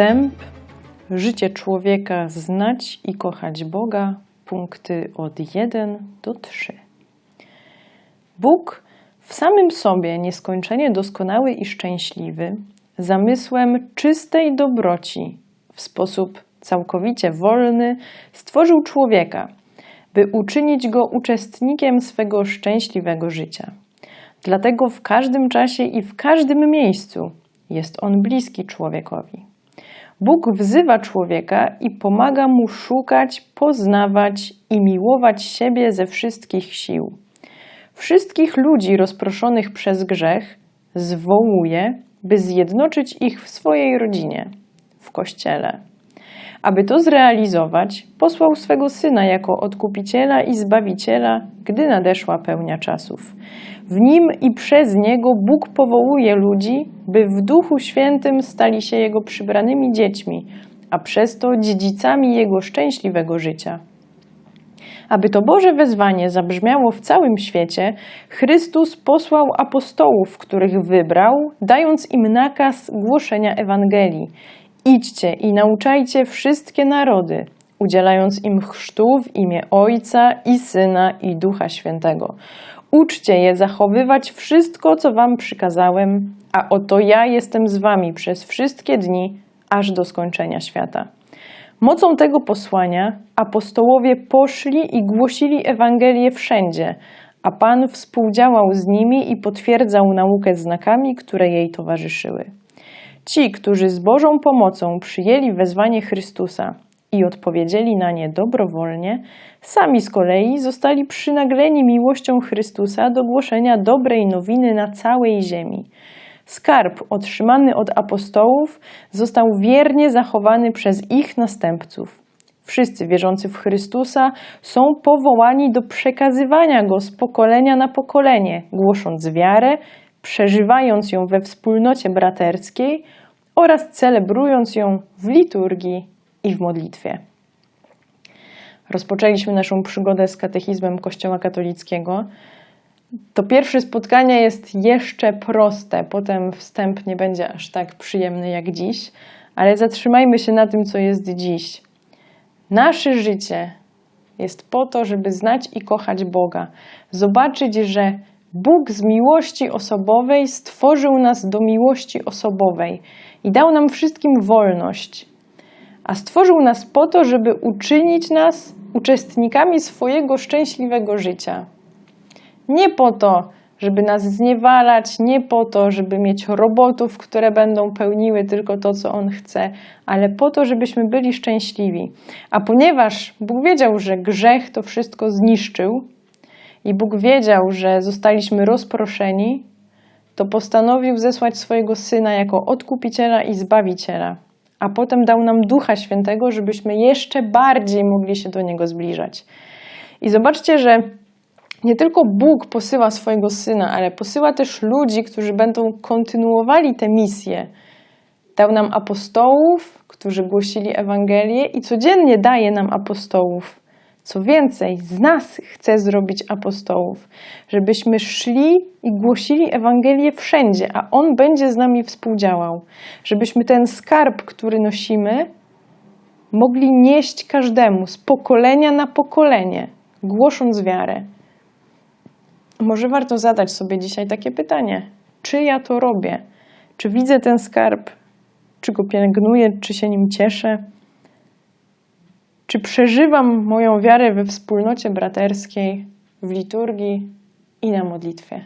Wstęp. Życie człowieka znać i kochać Boga. Punkty od 1 do 3. Bóg w samym sobie nieskończenie doskonały i szczęśliwy, zamysłem czystej dobroci, w sposób całkowicie wolny, stworzył człowieka, by uczynić go uczestnikiem swego szczęśliwego życia. Dlatego w każdym czasie i w każdym miejscu jest on bliski człowiekowi. Bóg wzywa człowieka i pomaga mu szukać, poznawać i miłować siebie ze wszystkich sił. Wszystkich ludzi rozproszonych przez grzech zwołuje, by zjednoczyć ich w swojej rodzinie, w kościele. Aby to zrealizować, posłał swego syna jako odkupiciela i zbawiciela, gdy nadeszła pełnia czasów. W nim i przez niego Bóg powołuje ludzi, by w Duchu Świętym stali się jego przybranymi dziećmi, a przez to dziedzicami jego szczęśliwego życia. Aby to Boże wezwanie zabrzmiało w całym świecie, Chrystus posłał apostołów, których wybrał, dając im nakaz głoszenia Ewangelii. Idźcie i nauczajcie wszystkie narody, udzielając im chrztu w imię Ojca i Syna i Ducha Świętego. Uczcie je zachowywać wszystko, co wam przykazałem, a oto ja jestem z wami przez wszystkie dni, aż do skończenia świata. Mocą tego posłania apostołowie poszli i głosili Ewangelię wszędzie, a Pan współdziałał z nimi i potwierdzał naukę znakami, które jej towarzyszyły. Ci, którzy z Bożą pomocą przyjęli wezwanie Chrystusa i odpowiedzieli na nie dobrowolnie, sami z kolei zostali przynagleni miłością Chrystusa do głoszenia dobrej nowiny na całej ziemi. Skarb otrzymany od apostołów został wiernie zachowany przez ich następców. Wszyscy wierzący w Chrystusa są powołani do przekazywania go z pokolenia na pokolenie, głosząc wiarę, przeżywając ją we wspólnocie braterskiej oraz celebrując ją w liturgii i w modlitwie. Rozpoczęliśmy naszą przygodę z katechizmem Kościoła katolickiego. To pierwsze spotkanie jest jeszcze proste, potem wstęp nie będzie aż tak przyjemny jak dziś, ale zatrzymajmy się na tym, co jest dziś. Nasze życie jest po to, żeby znać i kochać Boga, zobaczyć, że Bóg z miłości osobowej stworzył nas do miłości osobowej i dał nam wszystkim wolność, a stworzył nas po to, żeby uczynić nas uczestnikami swojego szczęśliwego życia. Nie po to, żeby nas zniewalać, nie po to, żeby mieć robotów, które będą pełniły tylko to, co On chce, ale po to, żebyśmy byli szczęśliwi. A ponieważ Bóg wiedział, że grzech to wszystko zniszczył i Bóg wiedział, że zostaliśmy rozproszeni, to postanowił zesłać swojego Syna jako odkupiciela i zbawiciela. A potem dał nam Ducha Świętego, żebyśmy jeszcze bardziej mogli się do Niego zbliżać. I zobaczcie, że nie tylko Bóg posyła swojego syna, ale posyła też ludzi, którzy będą kontynuowali tę misję. Dał nam apostołów, którzy głosili Ewangelię i codziennie daje nam apostołów. Co więcej, z nas chce zrobić apostołów, żebyśmy szli i głosili Ewangelię wszędzie, a On będzie z nami współdziałał. Żebyśmy ten skarb, który nosimy, mogli nieść każdemu z pokolenia na pokolenie, głosząc wiarę. Może warto zadać sobie dzisiaj takie pytanie: czy ja to robię? Czy widzę ten skarb? Czy go pielęgnuję? Czy się nim cieszę? Czy przeżywam moją wiarę we wspólnocie braterskiej, w liturgii i na modlitwie?